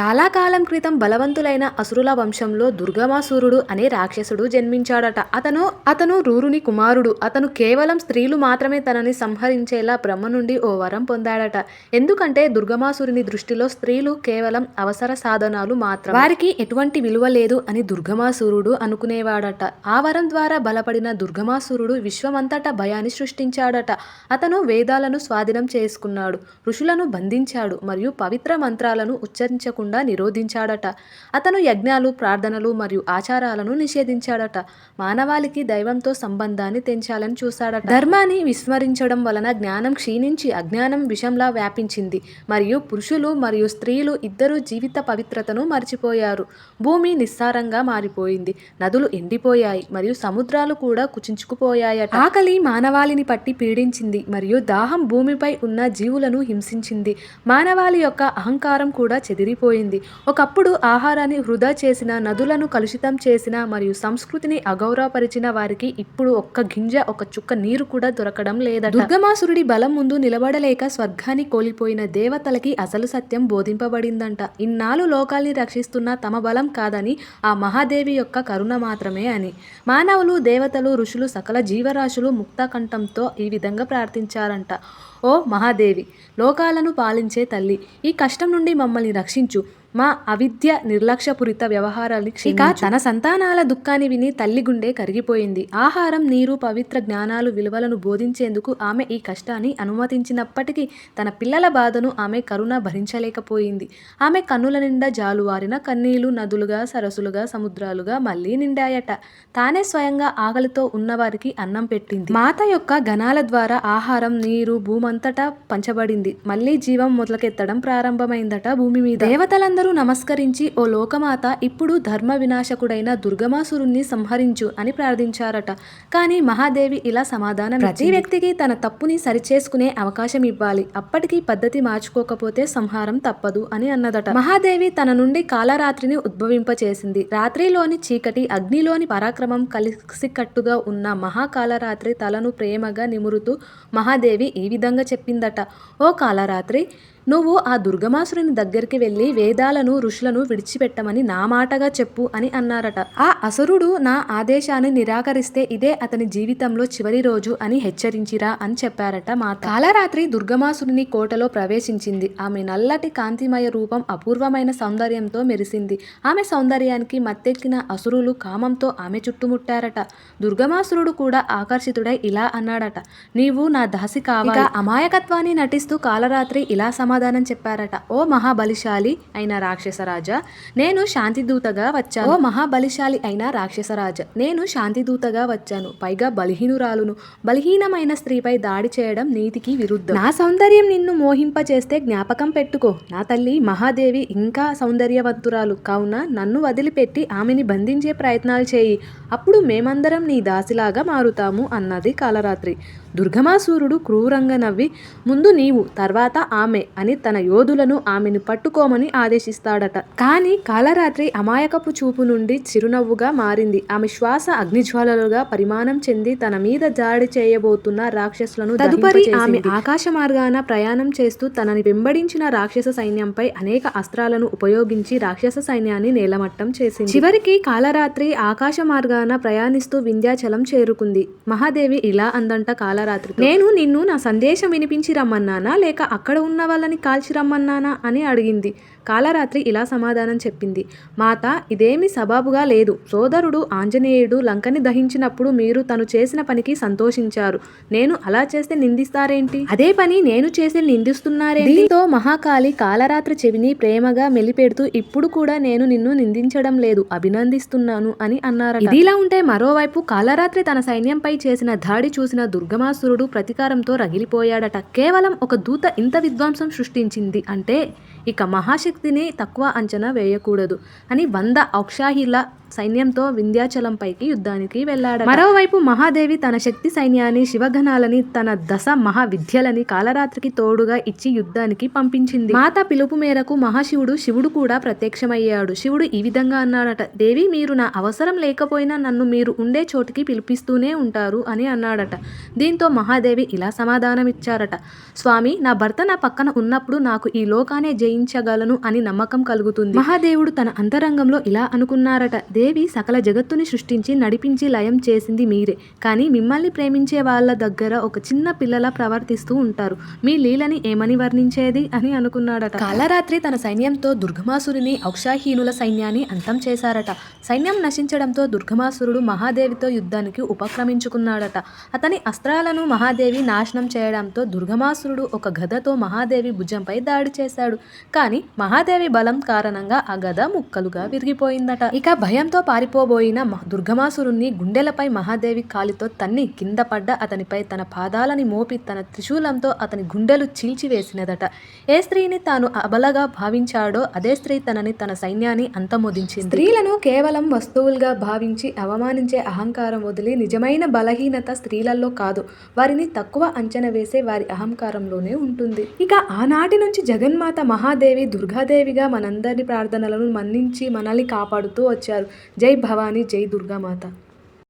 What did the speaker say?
చాలా కాలం క్రితం బలవంతులైన అసురుల వంశంలో దుర్గమాసురుడు అనే రాక్షసుడు జన్మించాడట. అతను అతను రూరుని కుమారుడు. అతను కేవలం స్త్రీలు మాత్రమే తనని సంహరించేలా బ్రహ్మ నుండి ఓ వరం పొందాడట. ఎందుకంటే దుర్గమాసురుని దృష్టిలో స్త్రీలు కేవలం అవసర సాధనాలు మాత్రం వారికి ఎటువంటి విలువ లేదు అని దుర్గమాసురుడు అనుకునేవాడట. ఆ వరం ద్వారా బలపడిన దుర్గమాసురుడు విశ్వమంతటా భయాన్ని సృష్టించాడట. అతను వేదాలను స్వాధీనం చేసుకున్నాడు. ఋషులను బంధించాడు మరియు పవిత్ర మంత్రాలను ఉచ్చరించకుండా నిరోధించాడట. అతను యజ్ఞాలు ప్రార్థనలు మరియు ఆచారాలను నిషేధించాడట. మానవాళికి దైవంతో సంబంధాన్ని తెంచాలని చూశాడట. ధర్మాన్ని విస్మరించడం వలన జ్ఞానం క్షీణించి అజ్ఞానం విషంలా వ్యాపించింది. మరియు పురుషులు మరియు స్త్రీలు ఇద్దరు జీవిత పవిత్రతను మర్చిపోయారు. భూమి నిస్సారంగా మారిపోయింది. నదులు ఎండిపోయాయి మరియు సముద్రాలు కూడా కుచించుకుపోయాయట. ఆకలి మానవాళిని పట్టి పీడించింది మరియు దాహం భూమిపై ఉన్న జీవులను హింసించింది. మానవాళి యొక్క అహంకారం కూడా చెదిరిపోయింది. ఒకప్పుడు ఆహారాన్ని వృధా చేసిన నదులను కలుషితం చేసిన మరియు సంస్కృతిని అగౌరవపరిచిన వారికి ఇప్పుడు ఒక్క గింజ ఒక చుక్క నీరు కూడా దొరకడం లేదట. దుర్గమాసురుడి బలం ముందు నిలబడలేక స్వర్గాన్ని కోల్పోయిన దేవతలకి అసలు సత్యం బోధింపబడిందంట. ఇన్నాళ్ళు లోకాల్ని రక్షిస్తున్న తమ బలం కాదని ఆ మహాదేవి యొక్క కరుణ మాత్రమే అని. మానవులు దేవతలు ఋషులు సకల జీవరాశులు ముక్తకంఠంతో ఈ విధంగా ప్రార్థించారంట. ఓ మహాదేవి లోకాలను పాలించే తల్లి ఈ కష్టం నుండి మమ్మల్ని రక్షించు. మా అవిద్య నిర్లక్ష్యపూరిత వ్యవహారాలు ఇక తన సంతానాల దుఃఖాన్ని విని తల్లి గుండె కరిగిపోయింది. ఆహారం నీరు పవిత్ర జ్ఞానాలు విలువలను బోధించేందుకు ఆమె ఈ కష్టాన్ని అనుమతించినప్పటికీ తన పిల్లల బాధను ఆమె కరుణ భరించలేకపోయింది. ఆమె కన్నుల నిండా జాలువారిన కన్నీళ్ళు నదులుగా సరస్సులుగా సముద్రాలుగా మళ్ళీ నిండాయట. తానే స్వయంగా ఆకలితో ఉన్నవారికి అన్నం పెట్టింది. మాత యొక్క గణాల ద్వారా ఆహారం నీరు భూమంతటా పంచబడింది. మళ్ళీ జీవం మొదలకెత్తడం ప్రారంభమైందట భూమి మీద. దేవతలందరూ నమస్కరించి ఓ లోకమాత ఇప్పుడు ధర్మ వినాశకుడైన దుర్గమాసురుణ్ణి సంహరించు అని ప్రార్థించారట. కానీ మహాదేవి ఇలా సమాధానం ప్రతి వ్యక్తికి తన తప్పుని సరిచేసుకునే అవకాశం ఇవ్వాలి. అప్పటికి పద్ధతి మార్చుకోకపోతే సంహారం తప్పదు అని అన్నదట. మహాదేవి తన నుండి కాలరాత్రిని ఉద్భవింపచేసింది. రాత్రిలోని చీకటి అగ్నిలోని పరాక్రమం కలిసికట్టుగా ఉన్న మహాకాలరాత్రి తలను ప్రేమగా నిమురుతూ మహాదేవి ఈ విధంగా చెప్పిందట. ఓ కాలరాత్రి నువ్వు ఆ దుర్గమాసురుని దగ్గరికి వెళ్ళి వేదాలను ఋషులను విడిచిపెట్టమని నా మాటగా చెప్పు అని అన్నారట. ఆ అసురుడు నా ఆదేశాన్ని నిరాకరిస్తే ఇదే అతని జీవితంలో చివరి రోజు అని హెచ్చరించిరా అని చెప్పారట మాత. కాలరాత్రి దుర్గమాసురుని కోటలో ప్రవేశించింది. ఆమె నల్లటి కాంతిమయ రూపం అపూర్వమైన సౌందర్యంతో మెరిసింది. ఆమె సౌందర్యానికి మత్తెక్కిన అసురులు కామంతో ఆమె చుట్టుముట్టారట. దుర్గమాసురుడు కూడా ఆకర్షితుడై ఇలా అన్నాడట. నీవు నా దాసి కావాలి. అమాయకత్వాన్ని నటిస్తూ కాలరాత్రి ఇలా సమాధానం చెప్పారట. ఓ మహాబలిశాలి అయిన రాక్షసరాజా నేను శాంతిదూతగా వచ్చాను. ఓ మహాబలిశాలి అయిన రాక్షసరాజా నేను శాంతిదూతగా వచ్చాను. పైగా బలహీనురాలును బలహీనమైన స్త్రీపై దాడి చేయడం నీతికి విరుద్ధం. నా సౌందర్యం నిన్ను మోహింపచేస్తే జ్ఞాపకం పెట్టుకో. నా తల్లి మహాదేవి ఇంకా సౌందర్యవంతురాలు. కావున నన్ను వదిలిపెట్టి ఆమెని బంధించే ప్రయత్నాలు చేయి. అప్పుడు మేమందరం నీ దాసిలాగా మారుతాము అన్నది కాలరాత్రి. దుర్గమాసూరుడు క్రూరంగా నవ్వి ముందు నీవు తర్వాత ఆమె అని తన యోధులను ఆమెను పట్టుకోమని ఆదేశిస్తాడట. కానీ కాలరాత్రి అమాయకపు చూపు నుండి చిరునవ్వుగా మారింది. ఆమె శ్వాస అగ్నిజ్వాలలుగా పరిమాణం చెంది తన మీద జాడి చేయబోతున్న రాక్షసులను తదుపరి ఆమె ఆకాశ మార్గాన ప్రయాణం చేస్తూ తనని వెంబడించిన రాక్షస సైన్యంపై అనేక అస్త్రాలను ఉపయోగించి రాక్షస సైన్యాన్ని నేలమట్టం చేసింది. చివరికి కాలరాత్రి ఆకాశ మార్గాన ప్రయాణిస్తూ వింధ్యాచలం చేరుకుంది. మహాదేవి ఇలా అందంట కాలరాత్రి నేను నిన్ను నా సందేశం వినిపించి రమ్మన్నానా? లేక అక్కడ ఉన్న వాళ్ళని కాల్చి రమ్మన్నానా? అని అడిగింది. కాలరాత్రి ఇలా సమాధానం చెప్పింది. మాత ఇదేమి సబాబుగా లేదు. సోదరుడు ఆంజనేయుడు లంకని దహించినప్పుడు మీరు తను చేసిన పనికి సంతోషించారు. నేను అలా చేస్తే నిందిస్తారేంటి? అదే పని నేను చేసి నిందిస్తున్నారే దీంతో మహాకాళి కాలరాత్రి చెవిని ప్రేమగా మెలిపెడుతూ ఇప్పుడు కూడా నేను నిన్ను నిందించడం లేదు అభినందిస్తున్నాను అని అన్నారట. ఇదిలా ఉంటే మరోవైపు కాలరాత్రి తన సైన్యంపై చేసిన దాడి చూసిన దుర్గమాసురుడు ప్రతీకారంతో రగిలిపోయాడట. కేవలం ఒక దూత ఇంత విధ్వంసం సృష్టించింది అంటే ఇక మహాశక్తిని తక్కువ అంచనా వేయకూడదు అని వంద ఔక్షాహిల సైన్యంతో వింధ్యాచలంపైకి యుద్ధానికి వెళ్ళాడు మరోవైపు మహాదేవి తన శక్తి సైన్యాన్ని శివగణాలని తన దశ మహావిద్యలని కాలరాత్రికి తోడుగా ఇచ్చి యుద్ధానికి పంపించింది. మాత పిలుపు మేరకు మహాశివుడు శివుడు కూడా ప్రత్యక్షమయ్యాడు. శివుడు ఈ విధంగా అన్నాడట దేవి మీరు నా అవసరం లేకపోయినా నన్ను మీరు ఉండే చోటికి పిలిపిస్తూనే ఉంటారు అని అన్నాడట. దీంతో మహాదేవి ఇలా సమాధానమిచ్చారట స్వామి నా భర్త నా పక్కన ఉన్నప్పుడు నాకు ఈ లోకానే జయి జయించగలను అని నమ్మకం కలుగుతుంది. మహాదేవుడు తన అంతరంగంలో ఇలా అనుకున్నారట దేవి సకల జగత్తుని సృష్టించి నడిపించి లయం చేసింది మీరే. కానీ మిమ్మల్ని ప్రేమించే వాళ్ళ దగ్గర ఒక చిన్న పిల్లలా ప్రవర్తిస్తూ ఉంటారు. మీ లీలని ఏమని వర్ణించేది? అని అనుకున్నాడట. కాలరాత్రి తన సైన్యంతో దుర్గమాసురుని ఔక్షాహీనుల సైన్యాన్ని అంతం చేశారట. సైన్యం నశించడంతో దుర్గమాసురుడు మహాదేవితో యుద్ధానికి ఉపక్రమించుకున్నాడట. అతని అస్త్రాలను మహాదేవి నాశనం చేయడంతో దుర్గమాసురుడు ఒక గదతో మహాదేవి భుజంపై దాడి చేశాడు. కానీ మహాదేవి బలం కారణంగా ఆ గద ముక్కలుగా విరిగిపోయిందట. ఇక భయంతో పారిపోబోయిన దుర్గమాసురుణ్ణి గుండెలపై మహాదేవి కాలితో తన్ని కింద పడ్డ అతనిపై తన పాదాలని మోపి తన త్రిశూలంతో అతని గుండెలు చీల్చివేసినదట ఏ స్త్రీని తాను అబలగా భావించాడో అదే స్త్రీ తనని తన సైన్యాన్ని అంతమొదించింది. స్త్రీలను కేవలం వస్తువులుగా భావించి అవమానించే అహంకారం వదిలి నిజమైన బలహీనత స్త్రీలలో కాదు వారిని తక్కువ అంచనా వేసే వారి అహంకారంలోనే ఉంటుంది. ఇక ఆనాటి నుంచి జగన్మాత మహాదేవి దుర్గాదేవిగా మనందరి ప్రార్థనలను మన్నించి మనల్ని కాపాడుతూ వచ్చారు. జై భవానీ జై దుర్గామాత.